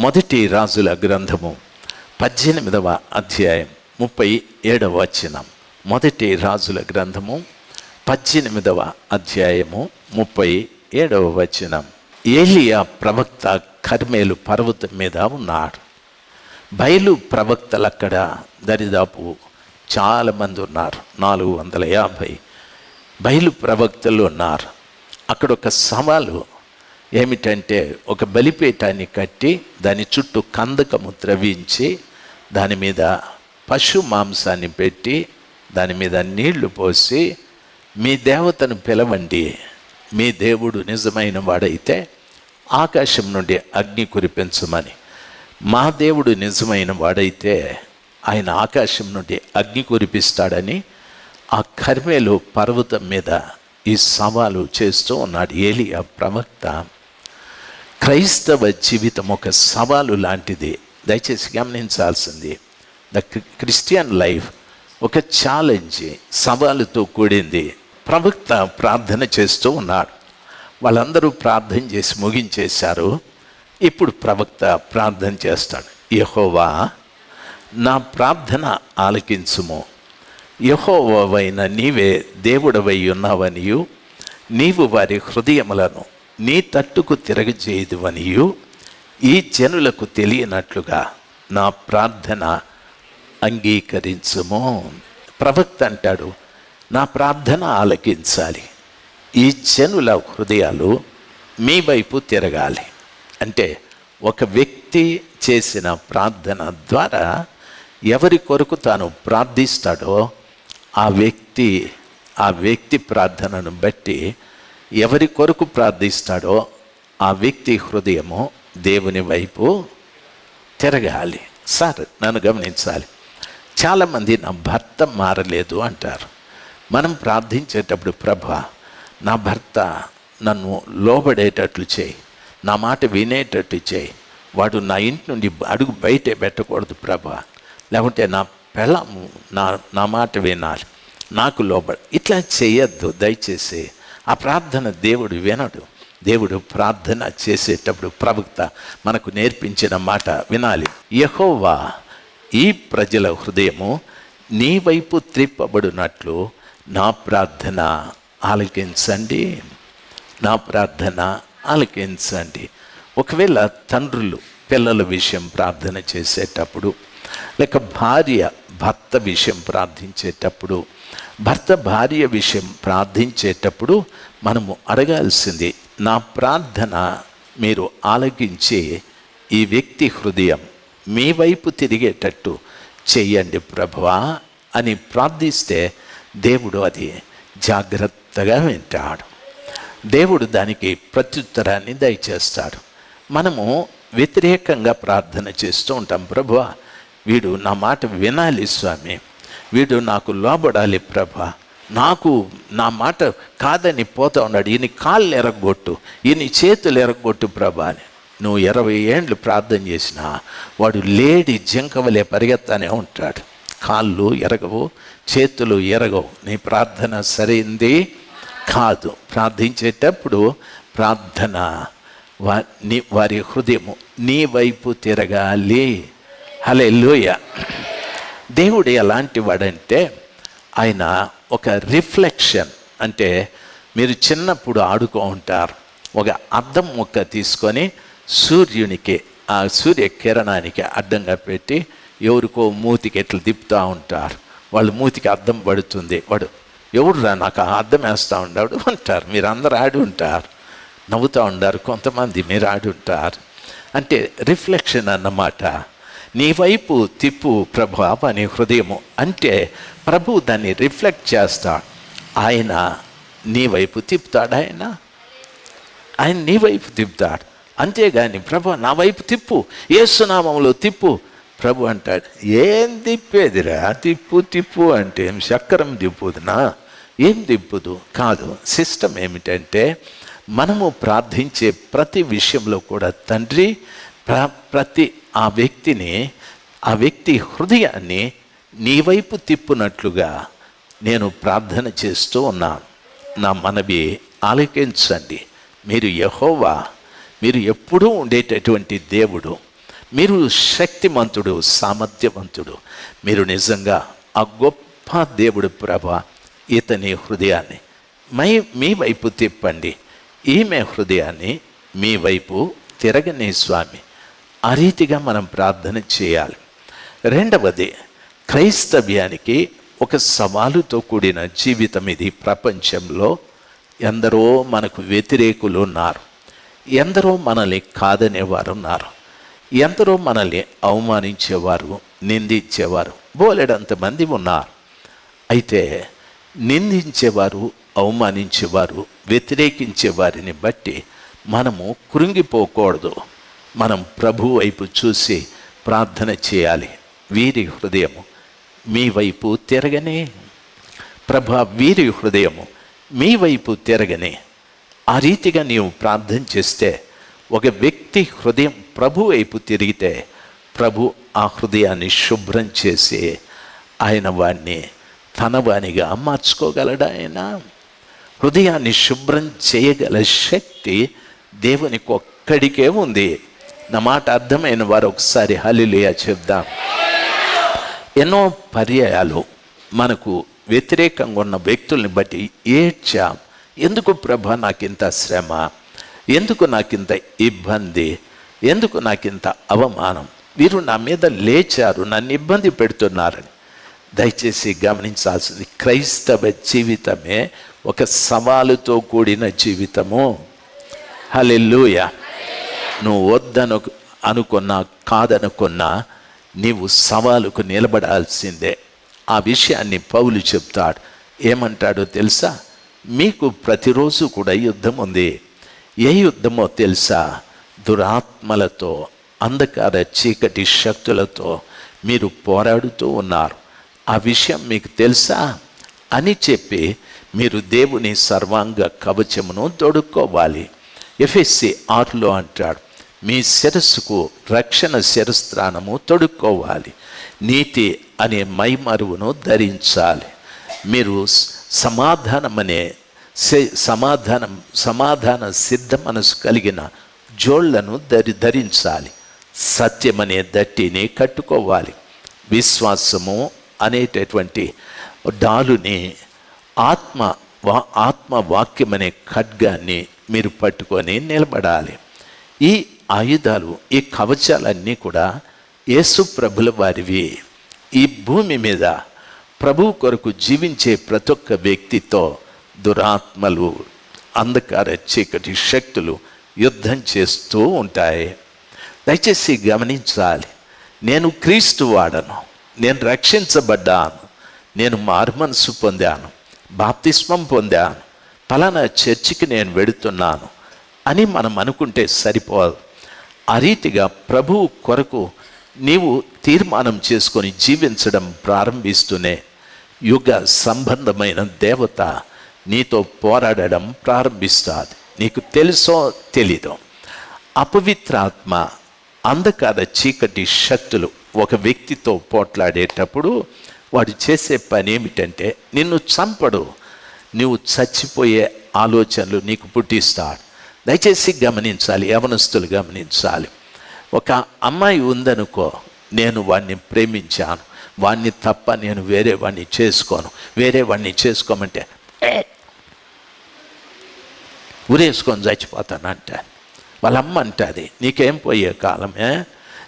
మొదటి రాజుల గ్రంథము పద్దెనిమిదవ అధ్యాయం ముప్పై ఏడవ వచనం. మొదటి రాజుల గ్రంథము పద్దెనిమిదవ అధ్యాయము ముప్పై ఏడవ వచనం. ఏలియా ప్రవక్త కర్మేలు పర్వతం మీద ఉన్నాడు. బయలు ప్రవక్తలు అక్కడ దరిదాపు చాలామంది ఉన్నారు. నాలుగు వందల యాభై బయలు ప్రవక్తలు ఉన్నారు. అక్కడ ఒక సవాలు ఏమిటంటే ఒక బలిపీఠాన్ని కట్టి దాని చుట్టూ కందకము త్రవించి దాని మీద పశు మాంసాన్ని పెట్టి దాని మీద నీళ్ళు పోసి మీ దేవతను పిలవండి. మీ దేవుడు నిజమైన వాడైతే ఆకాశం నుండి అగ్ని కురిపించమని మా దేవుడు నిజమైన వాడైతే ఆయన ఆకాశం నుండి అగ్ని కురిపిస్తాడని ఆ కర్మేలు పర్వతం మీద ఈ సవాలు చేస్తూ ఉన్నాడు ఏలియా ప్రవక్త. క్రైస్తవ జీవితం ఒక సవాలు లాంటిది. దయచేసి గమనించాల్సింది. ద క్రిస్టియన్ లైఫ్ ఒక ఛాలెంజ్ సవాలుతో కూడింది. ప్రవక్త ప్రార్థన చేస్తూ ఉన్నాడు. వాళ్ళందరూ ప్రార్థన చేసి ముగించేశారు. ఇప్పుడు ప్రవక్త ప్రార్థన చేస్తాడు. యహోవా నా ప్రార్థన ఆలకించుము. యహోవైన నీవే దేవుడవై ఉన్నావనియు నీవు వారి హృదయములను నీ తట్టుకు తిరగజేయదువనియు ఈ జనులకు తెలియనట్లుగా నా ప్రార్థన అంగీకరించము. ప్రవక్త అంటాడు నా ప్రార్థన ఆలకించాలి. ఈ జనుల హృదయాలు మీ వైపు తిరగాలి. అంటే ఒక వ్యక్తి చేసిన ప్రార్థన ద్వారా ఎవరి కొరకు తాను ప్రార్థిస్తాడో ఆ వ్యక్తి ఆ వ్యక్తి ప్రార్థనను బట్టి ఎవరి కొరకు ప్రార్థిస్తాడో ఆ వ్యక్తి హృదయము దేవుని వైపు తిరగాలి. సార్ నన్ను గమనించాలి. చాలామంది నా భర్త మారలేదు అంటారు. మనం ప్రార్థించేటప్పుడు ప్రభ నా భర్త నన్ను లోబడేటట్లు చేయి. నా మాట వినేటట్టు చేయి. వాడు నా ఇంటి నుండి అడుగు బయటే పెట్టకూడదు ప్రభ. లేకుంటే నా పెళ్ళము నా నా మాట వినాలి. నాకు లోబడ ఇట్లా చేయొద్దు దయచేసి. ఆ ప్రార్థన దేవుడు వినడు. దేవుడు ప్రార్థన చేసేటప్పుడు ప్రవక్త మనకు నేర్పించిన మాట వినాలి. యహోవా ఈ ప్రజల హృదయము నీ వైపు త్రిప్పబడినట్లు నా ప్రార్థన ఆలకించండి. నా ప్రార్థన ఆలకించండి. ఒకవేళ తండ్రులు పిల్లల విషయం ప్రార్థన చేసేటప్పుడు లేక భార్య భర్త విషయం ప్రార్థించేటప్పుడు భర్త భార్య విషయం ప్రార్థించేటప్పుడు మనము అడగాల్సింది నా ప్రార్థన మీరు ఆలకించే ఈ వ్యక్తి హృదయం మీ వైపు తిరిగేటట్టు చెయ్యండి ప్రభువా అని ప్రార్థిస్తే దేవుడు అది జాగ్రత్తగా వింటాడు. దేవుడు దానికి ప్రత్యుత్తరాన్ని దయచేస్తాడు. మనము వ్యతిరేకంగా ప్రార్థన చేస్తూ ఉంటాం ప్రభువా వీడు నా మాట వినాలి స్వామి. వీడు నాకు లోబడాలి ప్రభ. నాకు నా మాట కాదని పోతా ఉన్నాడు. ఈయన కాళ్ళు ఎరగొట్టు ఈయన చేతులు ఎరగొట్టు ప్రభ అని. నువ్వు ఇరవై ఏండ్లు ప్రార్థన చేసినా వాడు లేడి జింకవలే పరిగెత్తానే ఉంటాడు. కాళ్ళు ఎరగవు చేతులు ఎరగవు. నీ ప్రార్థన సరైంది కాదు. ప్రార్థించేటప్పుడు ప్రార్థన వా నీ వారి హృదయము నీ వైపు తిరగాలి. హలే దేవుడు ఎలాంటి వాడంటే ఆయన ఒక రిఫ్లెక్షన్. అంటే మీరు చిన్నప్పుడు ఆడుకో ఉంటారు. ఒక అద్దం ముక్క తీసుకొని సూర్యునికి ఆ సూర్య కిరణానికి అడ్డంగా పెట్టి ఎవరికో మూతికి ఎట్లా తిప్పుతూ ఉంటారు. వాళ్ళు మూతికి అద్దం పడుతుంది. వాడు ఎవడురా నాకు ఆ అద్దం వేస్తూ ఉండాడు? అంటారు. మీరు అందరు ఆడి ఉంటారు. నవ్వుతూ ఉండారు. కొంతమంది మీరు ఆడి ఉంటారు. అంటే రిఫ్లెక్షన్ అన్నమాట. నీ వైపు తిప్పు ప్రభు నీ హృదయము అంటే ప్రభు దాన్ని రిఫ్లెక్ట్ చేస్తా. ఆయన నీ వైపు తిప్పుతాడు ఆయన? ఆయన నీ వైపు తిప్పుతాడు. అంతేగాని ప్రభు నా వైపు తిప్పు. ఏసునామంలో తిప్పు. ప్రభు అంటాడు ఏం తిప్పేదిరా? తిప్పు తిప్పు అంటే ఏం? చక్రం తిప్పుదునా? ఏం తిప్పుదు? కాదు సిస్టమ్ ఏమిటంటే మనము ప్రార్థించే ప్రతి విషయంలో కూడా తండ్రి ప్ర- ప్రతి ఆ వ్యక్తిని ఆ వ్యక్తి హృదయాన్ని నీ వైపు తిప్పునట్లుగా నేను ప్రార్థన చేస్తూ ఉన్నాను. నా మనవి ఆలకించండి. మీరు యహోవా మీరు ఎప్పుడూ ఉండేటటువంటి దేవుడు. మీరు శక్తిమంతుడు సామర్థ్యవంతుడు. మీరు నిజంగా ఆ గొప్ప దేవుడు ప్రభ ఇతని హృదయాన్ని. మై మీ వైపు తిప్పండి. ఈమె హృదయాన్ని మీ వైపు తిరగని స్వామి. ఆ రీతిగా మనం ప్రార్థన చేయాలి. రెండవది క్రైస్తవ్యానికి ఒక సవాలుతో కూడిన జీవితం ఇది ప్రపంచంలో. ఎందరో మనకు వ్యతిరేకులు ఉన్నారు. ఎందరో మనల్ని కాదనేవారు ఉన్నారు. ఎందరో మనల్ని అవమానించేవారు నిందించేవారు బోలెడంతమంది ఉన్నారు. అయితే నిందించేవారు అవమానించేవారు వ్యతిరేకించే వారిని బట్టి మనము కృంగిపోకూడదు. మనం ప్రభు వైపు చూసి ప్రార్థన చేయాలి. వీరి హృదయము మీ వైపు తిరగనే. ప్రభ వీరి హృదయము మీ వైపు తిరగనే. ఆ రీతిగా నీవు ప్రార్థన చేస్తే ఒక వ్యక్తి హృదయం ప్రభు వైపు తిరిగితే ప్రభు ఆ హృదయాన్ని శుభ్రం చేసి ఆయన వాణ్ణి తనవానిగా మార్చుకోగలడా ఆయన? హృదయాన్ని శుభ్రం చేయగల శక్తి దేవునికి ఒక్కడికే ఉంది. నా మాట అర్థమైన వారు ఒకసారి హలిలియా చెప్దాం. ఎన్నో పర్యాయాలు మనకు వ్యతిరేకంగా ఉన్న వ్యక్తుల్ని బట్టి ఏడ్చాం. ఎందుకు ప్రభ నాకింత శ్రమ? ఎందుకు నాకింత ఇబ్బంది? ఎందుకు నాకింత అవమానం? వీరు నా మీద లేచారు నన్ను ఇబ్బంది పెడుతున్నారని. దయచేసి గమనించాల్సింది క్రైస్తవ జీవితమే ఒక సవాలుతో కూడిన జీవితము. హలెల్లుయ. నువ్వు వద్దను అనుకున్నా కాదనుకున్నా నీవు సవాలుకు నిలబడాల్సిందే. ఆ విషయాన్ని పౌలు చెప్తాడు. ఏమంటాడో తెలుసా? మీకు ప్రతిరోజు కూడా యుద్ధం ఉంది. ఏ యుద్ధమో తెలుసా? దురాత్మలతో అంధకార చీకటి శక్తులతో మీరు పోరాడుతూ ఉన్నారు. ఆ విషయం మీకు తెలుసా? అని చెప్పి మీరు దేవుని సర్వాంగ కవచమును తొడుక్కోవాలి. ఎఫ్ఎస్సి ఆరులో అంటాడు. మీ శిరస్సుకు రక్షణ శిరస్త్రానము తొడుక్కోవాలి. నీతి అనే మైమరువును ధరించాలి. మీరు సమాధానం అనే సమాధానం సమాధాన సిద్ధ మనసు కలిగిన జోళ్ళను ధరి ధరించాలి. సత్యమనే దట్టిని కట్టుకోవాలి. విశ్వాసము అనేటటువంటి డాలుని ఆత్మ వా ఆత్మ వాక్యం అనే ఖడ్గాన్ని మీరు పట్టుకొని నిలబడాలి. ఈ ఆయుధాలు ఈ కవచాలన్నీ కూడా యేసు ప్రభుల వారివి. ఈ భూమి మీద ప్రభు కొరకు జీవించే ప్రతి ఒక్క వ్యక్తితో దురాత్మలు అంధకార చీకటి శక్తులు యుద్ధం చేస్తూ ఉంటాయి. దయచేసి గమనించాలి నేను క్రీస్తు వాడను నేను రక్షించబడ్డాను నేను మారుమనసు పొందాను బాప్తిస్మం పొందాను పలానా చర్చికి నేను వెడుతున్నాను అని మనం అనుకుంటే సరిపోదు. ఆ రీతిగా ప్రభువు కొరకు నీవు తీర్మానం చేసుకొని జీవించడం ప్రారంభిస్తూనే యుగ సంబంధమైన దేవత నీతో పోరాడడం ప్రారంభిస్తుంది. నీకు తెలుసో తెలీదో. అపవిత్రాత్మ అంధకార చీకటి శక్తులు ఒక వ్యక్తితో పోట్లాడేటప్పుడు వాడు చేసే పని ఏమిటంటే నిన్ను చంపడు. నువ్వు చచ్చిపోయే ఆలోచనలు నీకు పుట్టిస్తాడు. దయచేసి గమనించాలి యవనస్తులు గమనించాలి. ఒక అమ్మాయి ఉందనుకో నేను వాడిని ప్రేమించాను. వాడిని తప్ప నేను వేరే వాడిని చేసుకోను. వేరే వాడిని చేసుకోమంటే ఉరేసుకొని చచ్చిపోతానంట వాళ్ళ అమ్మ అంటుంది నీకేం పోయే కాలమే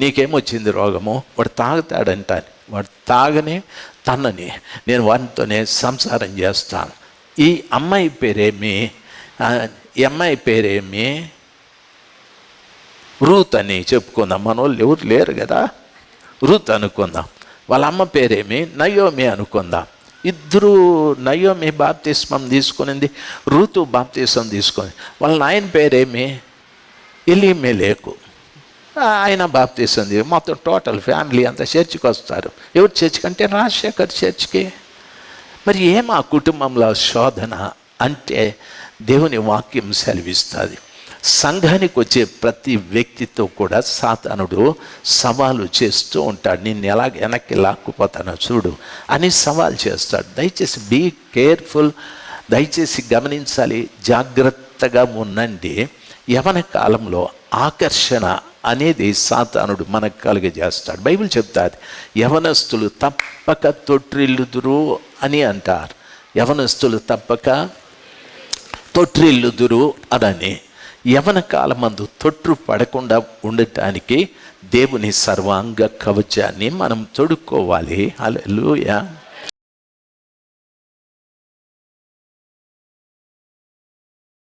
నీకేమొచ్చింది రోగము? వాడు తాగుతాడంట వాడు తాగని తనని నేను వాటితోనే సంసారం చేస్తాను. ఈ అమ్మాయి పేరేమి? ఈ అమ్మాయి పేరేమి? రూత్ అని చెప్పుకుందాం. మన వాళ్ళు ఎవరు లేరు కదా. రూత్ అనుకుందాం. వాళ్ళ అమ్మ పేరేమి? నయోమి అనుకుందాం. ఇద్దరు నయోమి బాప్తిస్మం తీసుకునింది. రూతు బాప్తిస్మం తీసుకుని వాళ్ళ నాయన పేరేమి? ఎలిమెలేకు. ఆయన బాప్తీస్తుంది మొత్తం టోటల్ ఫ్యామిలీ అంతా చర్చికి వస్తారు. ఎవరు చర్చికి? అంటే రాజశేఖర్ చర్చికి. మరి ఏం ఆ కుటుంబంలో శోధన? అంటే దేవుని వాక్యం సెలవిస్తుంది. సంఘానికి వచ్చే ప్రతి వ్యక్తితో కూడా సాతానుడు సవాలు చేస్తూ ఉంటాడు. నిన్ను ఎలా వెనక్కి లాక్కుపోతానో చూడు అని సవాల్ చేస్తాడు. దయచేసి బీ కేర్ఫుల్ దయచేసి గమనించాలి. జాగ్రత్తగా ఉండండి. యవన కాలంలో ఆకర్షణ అనేది సాతానుడు మనకు కలుగజేస్తాడు. బైబిల్ చెప్తాది యవనస్తులు తప్పక తొట్టిల్లుదురు అని అంటారు. యవనస్తులు తప్పక తొట్రిల్లుదురు అదని యవన కాలమందు తొట్టు పడకుండా ఉండటానికి దేవుని సర్వాంగ కవచాన్ని మనం తొడుక్కోవాలి. అలెలుయా